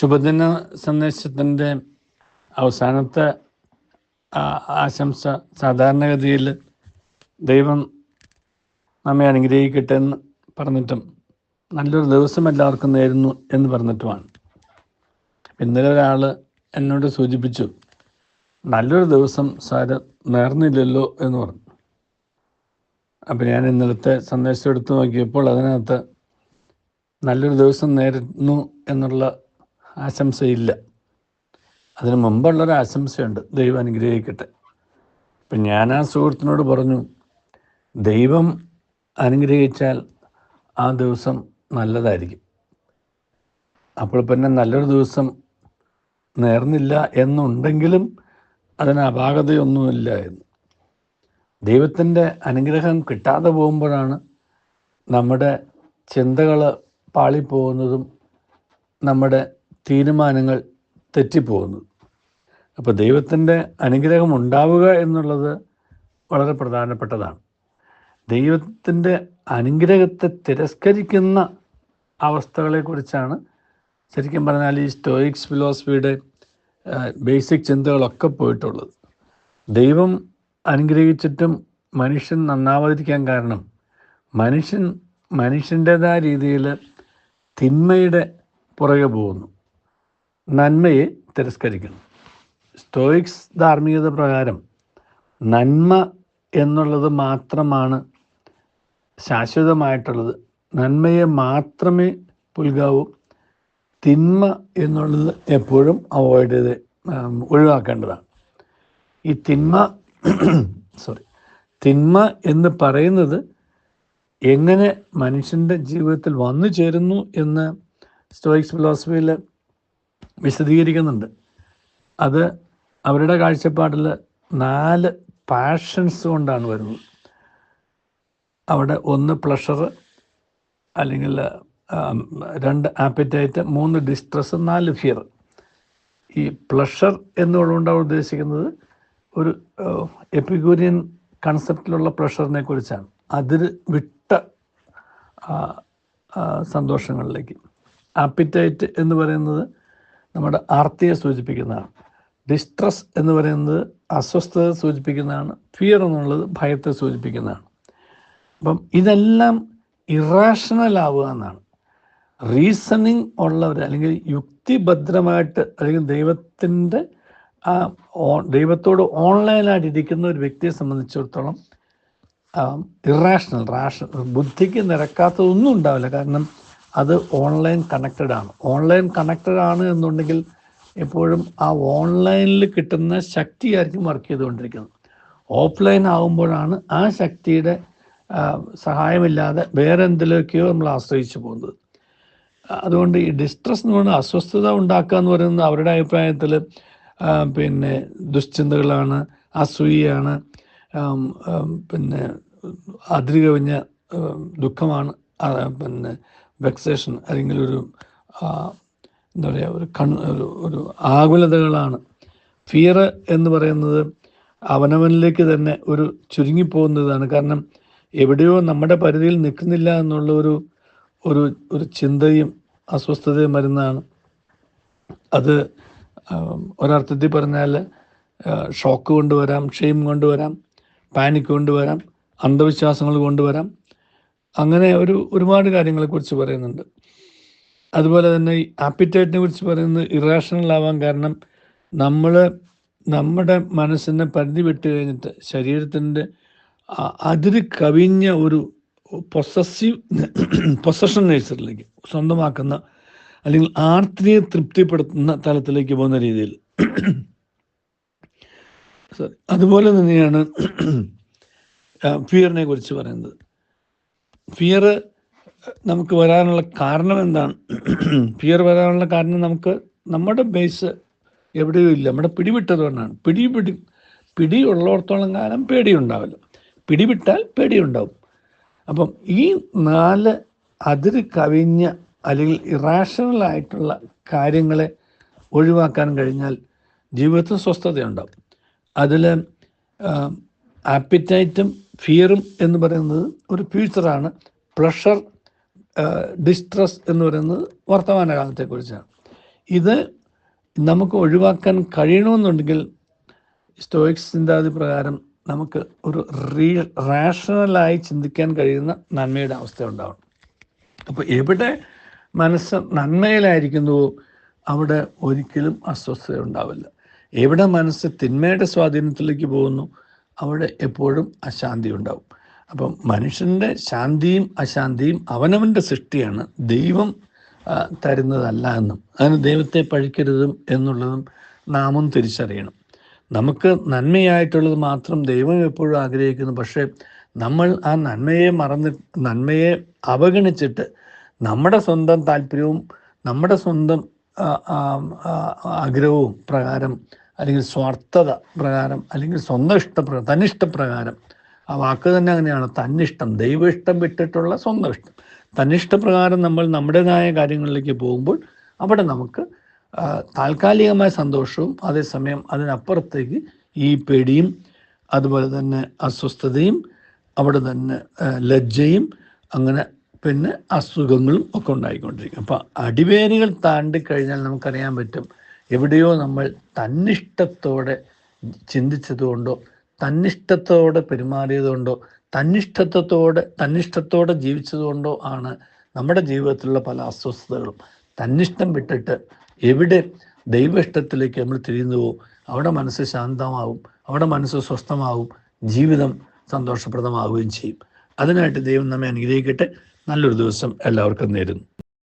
ശുഭദിന സന്ദേശത്തിന്റെ അവസാനത്തെ ആശംസ സാധാരണഗതിയിൽ ദൈവം നമ്മെ അനുഗ്രഹിക്കട്ടെ എന്ന് പറഞ്ഞിട്ടും നല്ലൊരു ദിവസം എല്ലാവർക്കും നേരുന്നു എന്ന് പറഞ്ഞിട്ടുമാണ്. ഇന്നലെ ഒരാൾ എന്നോട് സൂചിപ്പിച്ചു നല്ലൊരു ദിവസം സാര നേർന്നില്ലല്ലോ എന്ന് പറഞ്ഞു. അപ്പം ഞാൻ ഇന്നലത്തെ സന്ദേശം എടുത്തു നോക്കിയപ്പോൾ അതിനകത്ത് നല്ലൊരു ദിവസം നേരുന്നു എന്നുള്ള ആശംസയില്ല. അതിന് മുമ്പുള്ളൊരു ആശംസയുണ്ട്. ദൈവം അനുഗ്രഹിക്കട്ടെ. ഇപ്പം ഞാൻ ആ സുഹൃത്തിനോട് പറഞ്ഞു ദൈവം അനുഗ്രഹിച്ചാൽ ആ ദിവസം നല്ലതായിരിക്കും. അപ്പോൾ പിന്നെ നല്ലൊരു ദിവസം നേർന്നില്ല എന്നുണ്ടെങ്കിലും അതിന് അപാകതയൊന്നുമില്ല എന്ന്. ദൈവത്തിന്റെ അനുഗ്രഹം കിട്ടാതെ പോകുമ്പോഴാണ് നമ്മുടെ ചിന്തകൾ പാളിപ്പോകുന്നതും നമ്മുടെ തീരുമാനങ്ങൾ തെറ്റിപ്പോകുന്നത് അപ്പോൾ ദൈവത്തിന്റെ അനുഗ്രഹം ഉണ്ടാവുക എന്നുള്ളത് വളരെ പ്രധാനപ്പെട്ടതാണ്. ദൈവത്തിന്റെ അനുഗ്രഹത്തെ തിരസ്കരിക്കുന്ന അവസ്ഥകളെക്കുറിച്ചാണ് ശരിക്കും പറഞ്ഞാൽ ഈ സ്റ്റോയിക്സ് ഫിലോസഫിയുടെ ബേസിക് ചിന്തകളൊക്കെ പോയിട്ടുള്ളത്. ദൈവം അനുഗ്രഹിച്ചിട്ടും മനുഷ്യൻ നന്നാവാതിരിക്കാൻ കാരണം മനുഷ്യൻ മനുഷ്യന്റെതായ രീതിയിൽ തിന്മയുടെ പുറകെ പോകുന്നു. നന്മയെ തിരസ്കരിക്കുന്നു. സ്റ്റോയിക്സ് ധാർമ്മികത പ്രകാരം നന്മ എന്നുള്ളത് മാത്രമാണ് ശാശ്വതമായിട്ടുള്ളത്. നന്മയെ മാത്രമേ പുൽകാവൂ. തിന്മ എന്നുള്ളത് എപ്പോഴും അവോയ്ഡ് ചെയ്ത് ഒഴിവാക്കേണ്ടതാണ്. ഈ തിന്മ സോറി തിന്മ എന്ന് പറയുന്നത് എങ്ങനെ മനുഷ്യന്റെ ജീവിതത്തിൽ വന്നു ചേരുന്നു എന്ന് സ്റ്റോയിക്സ് ഫിലോസഫിയിൽ വിശദീകരിക്കുന്നുണ്ട്. അത് അവരുടെ കാഴ്ചപ്പാടിൽ നാല് പാഷൻസ് കൊണ്ടാണ് വരുന്നത്. അവിടെ ഒന്ന് പ്ലഷർ അല്ലെങ്കിൽ രണ്ട് ആപ്പറ്റൈറ്റ് മൂന്ന് ഡിസ്ട്രസ് നാല് ഫിയർ ഈ പ്ലഷർ എന്നുള്ളതുകൊണ്ട് അവർ ഉദ്ദേശിക്കുന്നത്. ഒരു എപ്പിക്യൂരിയൻ കൺസെപ്റ്റിലുള്ള പ്ലഷറിനെ കുറിച്ചാണ്. അതിൽ വിട്ട സന്തോഷങ്ങളിലേക്ക്. ആപ്പിറ്റൈറ്റ് എന്ന് പറയുന്നത് നമ്മുടെ ആർത്തിയെ സൂചിപ്പിക്കുന്നതാണ്. ഡിസ്ട്രസ് എന്ന് പറയുന്നത് അസ്വസ്ഥത സൂചിപ്പിക്കുന്നതാണ് ഫിയർ എന്നുള്ളത് ഭയത്തെ സൂചിപ്പിക്കുന്നതാണ്. അപ്പം ഇതെല്ലാം ഇറാഷണൽ ആവുക എന്നാണ്. റീസണിങ് ഉള്ളവർ അല്ലെങ്കിൽ യുക്തിഭദ്രമായിട്ട് അല്ലെങ്കിൽ ദൈവത്തിന്റെ ആ ദൈവത്തോട് ഓൺലൈനായിട്ട് ഇരിക്കുന്ന ഒരു വ്യക്തിയെ സംബന്ധിച്ചിടത്തോളം ഇറാഷണൽ റാഷണൽ ബുദ്ധിക്ക് നിരക്കാത്തതൊന്നും ഉണ്ടാവില്ല. കാരണം അത് ഓൺലൈൻ കണക്റ്റഡ് ആണ്. ഓൺലൈൻ കണക്റ്റഡ് ആണ് എന്നുണ്ടെങ്കിൽ എപ്പോഴും ആ ഓൺലൈനിൽ കിട്ടുന്ന ശക്തിയായിരിക്കും വർക്ക് ചെയ്തുകൊണ്ടിരിക്കുന്നത്. ഓഫ്ലൈൻ ആകുമ്പോഴാണ് ആ ശക്തിയുടെ സഹായമില്ലാതെ വേറെ എന്തിലേക്കോ നമ്മൾ ആശ്രയിച്ചു പോകുന്നത്. അതുകൊണ്ട് ഈ ഡിസ്ട്രസ് എന്ന് പറയുന്നത് അസ്വസ്ഥത ഉണ്ടാക്കുക എന്ന് പറയുന്നത് അവരുടെ അഭിപ്രായത്തിൽ പിന്നെ ദുശ്ചിന്തകളാണ് അസൂയാണ് പിന്നെ അതിരുകവിഞ്ഞ ദുഃഖമാണ് പിന്നെ വെക്സേഷൻ അല്ലെങ്കിൽ ഒരു എന്താ പറയുക ഒരു കൺ ഒരു ഒരു ആകുലതകളാണ്. ഫിയർ എന്ന് പറയുന്നത് അവനവനിലേക്ക് തന്നെ ഒരു ചുരുങ്ങിപ്പോകുന്നതാണ്. കാരണം എവിടെയോ നമ്മുടെ പരിധിയിൽ നിൽക്കുന്നില്ല എന്നുള്ള ഒരു ഒരു ഒരു ചിന്തയും അസ്വസ്ഥതയും വരുന്നതാണ്. അത് ഒരർത്ഥത്തിൽ പറഞ്ഞാൽ ഷോക്ക് കൊണ്ടുവരാം ഷെയിം കൊണ്ടുവരാം പാനിക് കൊണ്ടുവരാം അന്ധവിശ്വാസങ്ങൾ കൊണ്ടുവരാം അങ്ങനെ ഒരു ഒരുപാട് കാര്യങ്ങളെ കുറിച്ച് പറയുന്നുണ്ട്. അതുപോലെ തന്നെ ഈ ആപ്പിറ്റൈറ്റിനെ കുറിച്ച് പറയുന്നത് ഇറാഷണൽ ആവാൻ കാരണം നമ്മൾ നമ്മുടെ മനസ്സിനെ പരിധി വിട്ട് കഴിഞ്ഞിട്ട് ശരീരത്തിന്റെ അതിര് കവിഞ്ഞ ഒരു പൊസസീവ് പൊസഷൻ നേച്ചറിലേക്ക് സ്വന്തമാക്കുന്ന അല്ലെങ്കിൽ ആർത്തിനെ തൃപ്തിപ്പെടുത്തുന്ന തലത്തിലേക്ക് പോകുന്ന രീതിയിൽ. Sorry. അതുപോലെ തന്നെയാണ് ഫിയറിനെ കുറിച്ച് പറയുന്നത്. ഫിയർ നമുക്ക് വരാനുള്ള കാരണം എന്താണ്? ഫിയർ വരാനുള്ള കാരണം നമുക്ക് നമ്മുടെ ബേസ് എവിടെയും ഇല്ല. നമ്മുടെ പിടിവിട്ടതുകൊണ്ടാണ് പിടി പിടി പിടി ഉള്ളിടത്തോളം കാലം പേടിയുണ്ടാവില്ല. പിടിവിട്ടാൽ പേടിയുണ്ടാവും. അപ്പം ഈ നാല് അതിര് കവിഞ്ഞ അല്ലെങ്കിൽ ഇറാഷണൽ ആയിട്ടുള്ള കാര്യങ്ങളെ ഒഴിവാക്കാൻ കഴിഞ്ഞാൽ ജീവിതത്തിൽ സ്വസ്ഥതയുണ്ടാവും. അതിൽ ആപ്പിറ്റൈറ്റും ഫിയറും എന്ന് പറയുന്നത് ഒരു ഫ്യൂച്ചറാണ് പ്ലഷർ ഡിസ്ട്രസ് എന്ന് പറയുന്നത് വർത്തമാനകാലത്തെക്കുറിച്ചാണ് ഇത് നമുക്ക് ഒഴിവാക്കാൻ കഴിയണമെന്നുണ്ടെങ്കിൽ സ്റ്റോയിക്സ് ചിന്താഗതി പ്രകാരം നമുക്ക് ഒരു റീ റാഷണലായി ചിന്തിക്കാൻ കഴിയുന്ന നന്മയുടെ അവസ്ഥ ഉണ്ടാവണം. അപ്പോൾ എവിടെ മനസ്സ് നന്മയിലായിരിക്കുന്നുവോ അവിടെ ഒരിക്കലും അസ്വസ്ഥത ഉണ്ടാവില്ല എവിടെ മനസ്സ് തിന്മയുടെ സ്വാധീനത്തിലേക്ക് പോകുന്നു അവിടെ എപ്പോഴും അശാന്തി ഉണ്ടാവും. അപ്പം മനുഷ്യന്റെ ശാന്തിയും അശാന്തിയും അവനവന്റെ സൃഷ്ടിയാണ്. ദൈവം തരുന്നതല്ല എന്നും. അതിന് ദൈവത്തെ പഴിക്കരുതും എന്നുള്ളതും നാമും തിരിച്ചറിയണം. നമുക്ക് നന്മയായിട്ടുള്ളത് മാത്രം ദൈവം എപ്പോഴും ആഗ്രഹിക്കുന്നു. പക്ഷേ നമ്മൾ ആ നന്മയെ മറന്ന് നന്മയെ അവഗണിച്ചിട്ട് നമ്മുടെ സ്വന്തം താല്പര്യവും നമ്മുടെ സ്വന്തം ആഗ്രഹവും പ്രകാരം അല്ലെങ്കിൽ സ്വാർത്ഥത പ്രകാരം അല്ലെങ്കിൽ സ്വന്തം ഇഷ്ടപ്രകാരം തന്നിഷ്ടപ്രകാരം. ആ വാക്ക് തന്നെ അങ്ങനെയാണ്. തന്നിഷ്ടം ദൈവ ഇഷ്ടം വിട്ടിട്ടുള്ള സ്വന്തം ഇഷ്ടം. തന്നിഷ്ടപ്രകാരം നമ്മൾ നമ്മുടേതായ കാര്യങ്ങളിലേക്ക് പോകുമ്പോൾ അവിടെ നമുക്ക് താൽക്കാലികമായ സന്തോഷവും അതേസമയം അതിനപ്പുറത്തേക്ക് ഈ പേടിയും അതുപോലെ തന്നെ അസ്വസ്ഥതയും അവിടെ തന്നെ ലജ്ജയും അങ്ങനെ പിന്നെ അസുഖങ്ങളും ഒക്കെ ഉണ്ടായിക്കൊണ്ടിരിക്കും. അപ്പം അടിവേരുകൾ താണ്ടി കഴിഞ്ഞാൽ നമുക്കറിയാൻ പറ്റും എവിടെയോ നമ്മൾ തന്നിഷ്ടത്തോടെ ചിന്തിച്ചതുകൊണ്ടോ തന്നിഷ്ടത്തോടെ പെരുമാറിയതുകൊണ്ടോ തന്നിഷ്ടത്തോടെ തന്നിഷ്ടത്തോടെ ജീവിച്ചതുകൊണ്ടോ ആണ് നമ്മുടെ ജീവിതത്തിലുള്ള പല അസ്വസ്ഥതകളും. തന്നിഷ്ടം വിട്ടിട്ട് എവിടെ ദൈവ ഇഷ്ടത്തിലേക്ക് നമ്മൾ തിരിയുന്നുവോ അവിടെ മനസ്സ് ശാന്തമാവും അവിടെ മനസ്സ് സ്വസ്ഥമാവും ജീവിതം സന്തോഷപ്രദമാവുകയും ചെയ്യും. അതിനായിട്ട് ദൈവം നമ്മെ അനുഗ്രഹിക്കട്ടെ. നല്ലൊരു ദിവസം എല്ലാവർക്കും നേരുന്നു.